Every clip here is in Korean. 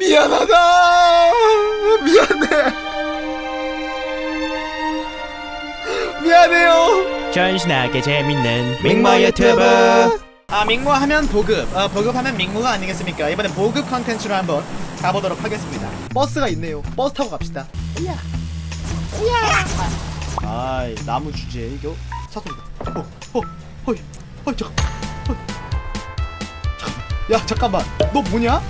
미안하다. 미안해. 미안해요. 전신하게 재밌는 밍모 유튜브. 아 밍모 하면 보급. 아 보급하면 밍모가 아니겠습니까? 이번엔 보급 컨텐츠로 한번 가보도록 하겠습니다. 버스가 있네요. 버스 타고 갑시다. 이야. 이야. 아이 나무 주제 이거. 차소리다. 어어어 어이 어이 잠깐. 어이. 잠깐만 야 잠깐만. 너 뭐냐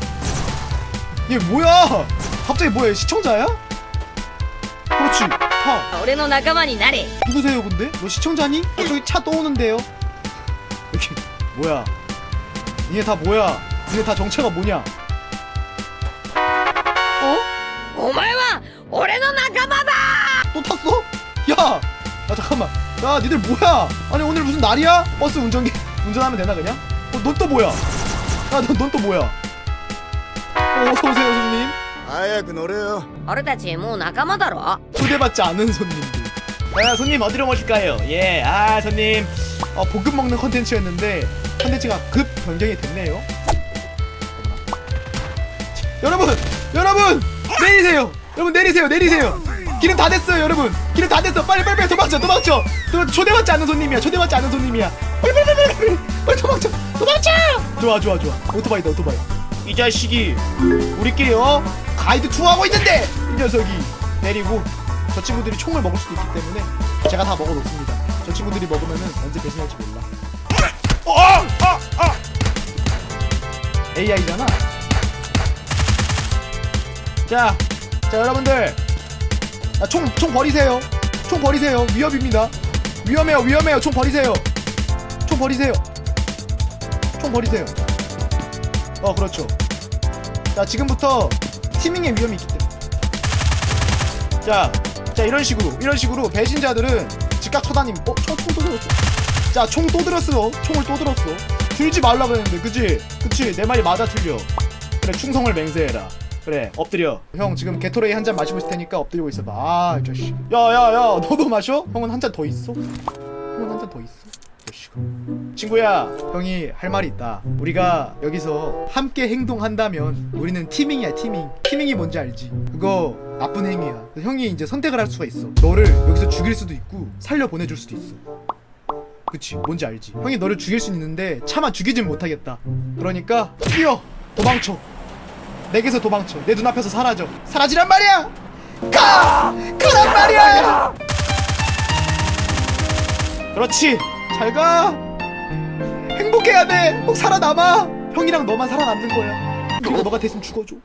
얘 뭐야 갑자기 뭐야 시청자야 그렇지 타 俺の仲間になれ 누구세요 근데? 너 시청자니? 어, 저기 차 또 오는데요? 이게 뭐야 니네 다 뭐야 니네 다 정체가 뭐냐 어? お前は俺の仲間だ 또 탔어? 야! 야 잠깐만 야 니들 뭐야 아니 오늘 무슨 날이야? 버스 운전기 운전하면 되나 그냥? 어 넌 또 뭐야 야넌 또 뭐야 어, 어서오세요 손님 早く乗れよ俺たちもう仲間だろ 초대받지 않은 손님들 아 손님 어디로 모실까요? 예아 손님 어, 볶음 먹는 컨텐츠였는데 컨텐츠가 급 변경이 됐네요 여러분 여러분 내리세요 여러분 내리세요 내리세요 기름 다 됐어요 여러분 기름 다 됐어 빨리 빨리 빨리 도망쳐 도망쳐 도, 초대받지 않은 손님이야 초대받지 않은 손님이야 빨리 빨리 빨리 빨리 빨리 도망쳐 도망쳐 좋아 좋아 좋아 오토바이다 오토바이 이 자식이 우리끼리 어 가이드 투어하고 있는데 이 녀석이 내리고 저 친구들이 총을 먹을 수도 있기 때문에 제가 다 먹어놓습니다. 저 친구들이 먹으면은 언제 배신할지 몰라. 어! 어! 어! AI잖아. 자, 자 여러분들. 아, 총, 총 버리세요. 총 버리세요. 위협입니다. 위험해요 위험해요. 총 버리세요. 총 버리세요. 총 버리세요. 어 그렇죠 자 지금부터 티밍의 위험이 있기 때문에 자, 자 이런 식으로 이런 식으로 배신자들은 즉각 처단임 어? 총, 총 또 들었어 자 총 또 들었어 총을 또 들었어 들지 말라 그랬는데 그치? 그치 내 말이 맞아 틀려 그래 충성을 맹세해라 그래 엎드려 형 지금 게토레이 한 잔 마시고 있을 테니까 엎드리고 있어봐 아이 자식 야야야 너도 마셔? 형은 한 잔 더 있어? 형은 한 잔 더 있어? 친구야 형이 할 말이 있다. 우리가 여기서 함께 행동한다면 우리는 티밍이야 티밍. 티밍이 뭔지 알지? 그거 나쁜 행위야. 형이 이제 선택을 할 수가 있어. 너를 여기서 죽일 수도 있고 살려 보내줄 수도 있어. 그치? 뭔지 알지? 형이 너를 죽일 수는 있는데 차마 죽이진 못하겠다. 그러니까 뛰어! 도망쳐! 내게서 도망쳐! 내 눈앞에서 사라져! 사라지란 말이야! 가! 가란 말이야! 그렇지 잘 가. 행복해야 돼 꼭 살아남아. 형이랑 너만 살아남는 거야. 그리고 너가 대신 죽어줘.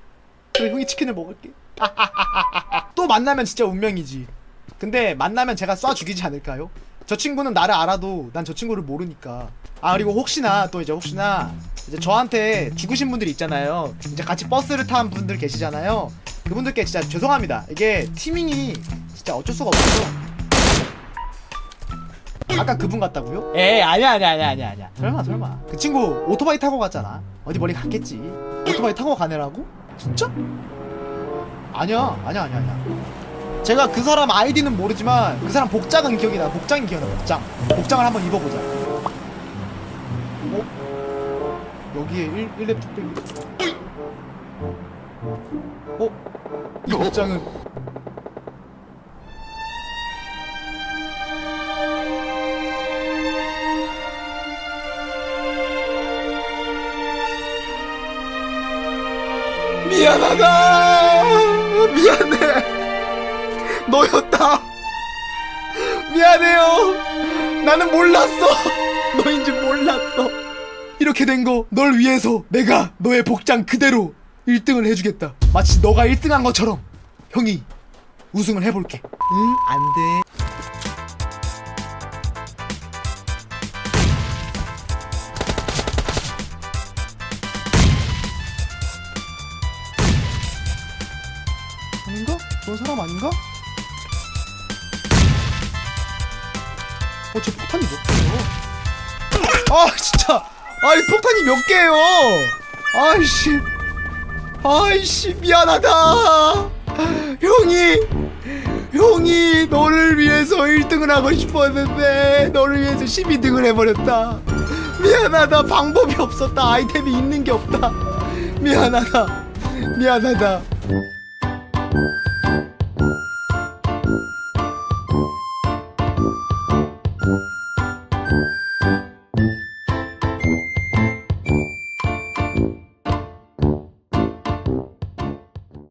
그래 형이 치킨을 먹을게. 또 만나면 진짜 운명이지. 근데 만나면 제가 쏴 죽이지 않을까요? 저 친구는 나를 알아도 난 저 친구를 모르니까. 아 그리고 혹시나 또 이제 혹시나 이제 저한테 죽으신 분들이 있잖아요. 이제 같이 버스를 탄 분들 계시잖아요. 그분들께 진짜 죄송합니다. 이게 티밍이 진짜 어쩔 수가 없어서 아까 그분 같다고요? 에이 아니야 아니야 아니야 아니야 아니야 설마 설마 그 친구 오토바이 타고 갔잖아 어디 멀리 갔겠지 오토바이 타고 가네라고? 진짜? 아니야 아니야 아니야 아니야 제가 그 사람 아이디는 모르지만 그 사람 복장은 기억이 나 복장이 기억나 복장 복장을 한번 입어보자 어? 여기에 1, 1렙 특별히 어? 이 복장은 미안하다. 미안해. 너였다. 미안해요. 나는 몰랐어. 너인지 몰랐어. 이렇게 된 거 널 위해서 내가 너의 복장 그대로 1등을 해주겠다. 마치 너가 1등한 것처럼. 형이 우승을 해볼게. 응 안돼 저런 사람 아닌가? 어, 저 폭탄이 몇 개요? 아, 진짜! 아이, 폭탄이 몇 개예요? 아이씨. 아이씨, 미안하다. 형이, 형이 너를 위해서 1등을 하고 싶었는데, 너를 위해서 12등을 해버렸다. 미안하다. 방법이 없었다. 아이템이 있는 게 없다. 미안하다. 미안하다